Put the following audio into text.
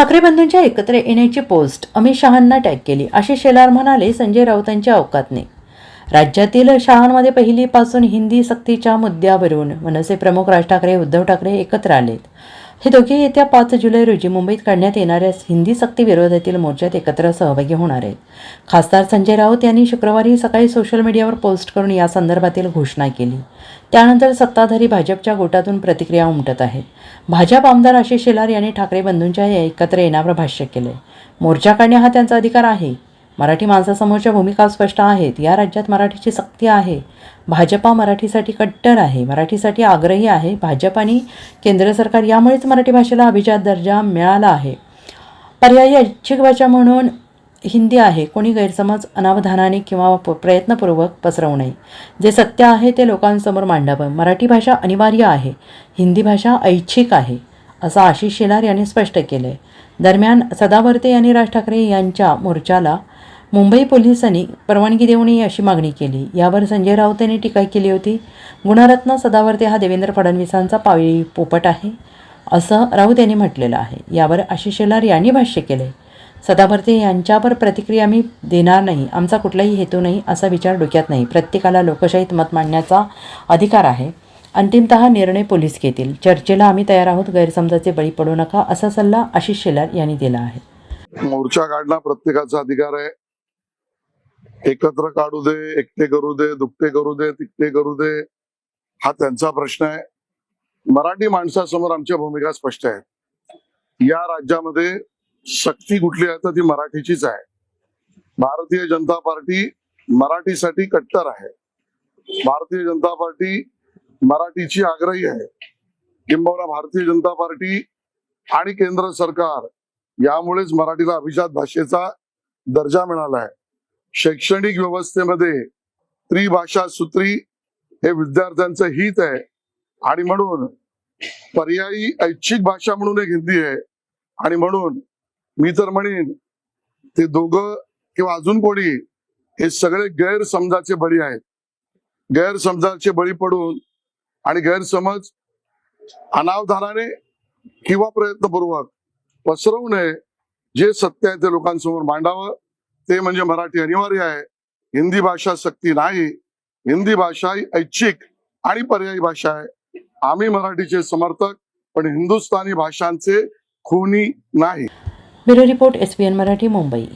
ठाकरे बंधूंच्या एकत्र येण्याची पोस्ट अमित शहांना टॅग केली. असे शेलार म्हणाले संजय राऊतांच्या अवकातने. नाही राज्यातील शाळांमध्ये पहिलीपासून हिंदी सक्तीच्या मुद्द्यावरून मनसे प्रमुख राज ठाकरे उद्धव ठाकरे एकत्र आलेत. हे दोघे येत्या पाच जुलै रोजी मुंबईत काढण्यात येणाऱ्या हिंदी सक्ती विरोधातील मोर्चात एकत्र सहभागी होणार आहेत. खासदार संजय राऊत यांनी शुक्रवारी सकाळी सोशल मीडियावर पोस्ट करून या संदर्भातील घोषणा केली. त्यानंतर सत्ताधारी भाजपच्या गोटातून प्रतिक्रिया उमटत आहेत. भाजप आमदार आशिष शेलार यांनी ठाकरे बंधूंच्या एकत्र येण्यावर भाष्य केले मोर्चा काढणे हा त्यांचा अधिकार आहे. मराठी माणसासमोरच्या भूमिका स्पष्ट आहेत. या राज्यात मराठीची सक्ती आहे. भाजपा मराठीसाठी कट्टर आहे. मराठीसाठी आग्रही आहे. भाजप आणि केंद्र सरकार यामुळेच मराठी भाषेला अभिजात दर्जा मिळाला आहे. पर्यायी ऐच्छिक भाषा म्हणून हिंदी आहे. कोणी गैरसमज अनावधानाने किंवा प- प्रयत्नपूर्वक पसरवू नये. जे सत्य आहे ते लोकांसमोर मांडावं. मराठी भाषा अनिवार्य आहे. हिंदी भाषा ऐच्छिक आहे असं आशिष शेलार यांनी स्पष्ट केलं आहे दरम्यान सदावर्ते यांनी राज ठाकरे यांच्या मोर्चाला मुंबई पोलिसांनी परवानगी देऊ नये अशी मागणी केली. यावर संजय राऊत यांनी टीका केली होती. गुणरत्न सदावर्ते हा देवेंद्र फडणवीसांचा पाळी पोपट आहे असं राऊत यांनी म्हटलेलं आहे. यावर आशिष शेलार यांनी भाष्य केले सदावर्ते यांच्यावर प्रतिक्रिया मी देणार नाही. आमचा कुठलाही हेतू नाही असा विचार डोक्यात नाही. प्रत्येकाला लोकशाहीत मत मांडण्याचा अधिकार आहे. अंतिमत निर्णय पोलीस घेतील. चर्चेला आम्ही तयार आहोत. गैरसमजाचे बळी पडू नका असा सल्ला आशिष शेलार यांनी दिला आहे. मोर्चा काढणं प्रत्येकाचा अधिकार आहे. एकत्र काढू दे एकटे करू दे दुखटे करू दे तिकटे करू दे हा त्यांचा प्रश्न आहे. मराठी माणसासमोर आमच्या भूमिका स्पष्ट आहेत. या राज्यामध्ये शक्ती कुठली आहे तर ती मराठीचीच आहे. भारतीय जनता पार्टी मराठीसाठी कट्टर आहे. भारतीय जनता पार्टी मराठीची आग्रही आहे. किंबहुना भारतीय जनता पार्टी आणि केंद्र सरकार यामुळेच मराठीला अभिजात भाषेचा दर्जा मिळाला आहे. शैक्षणिक व्यवस्थेमध्ये त्रिभाषा सूत्री हे विद्यार्थ्यांचं हित आहे. आणि म्हणून पर्यायी ऐच्छिक भाषा म्हणून एक हिंदी आहे. आणि म्हणून मी तर म्हणेन ते दोघं किंवा अजून कोणी हे सगळे गैरसमजाचे बळी आहेत. गैरसमजाचे बळी पडून आणि गैरसमज अनावधानाने किंवा प्रयत्नपूर्वक पसरवू नये जे सत्य आहे ते लोकांसमोर मांडावं. ते म्हणजे मराठी अनिवार्य आहे. हिंदी भाषा सक्ती नाही. हिंदी भाषा ही ऐच्छिक आणि पर्यायी भाषा आहे. आम्ही मराठीचे समर्थक पण हिंदुस्थानी भाषांचे खुनी नाही. Bureau report S Marathi Mumbai.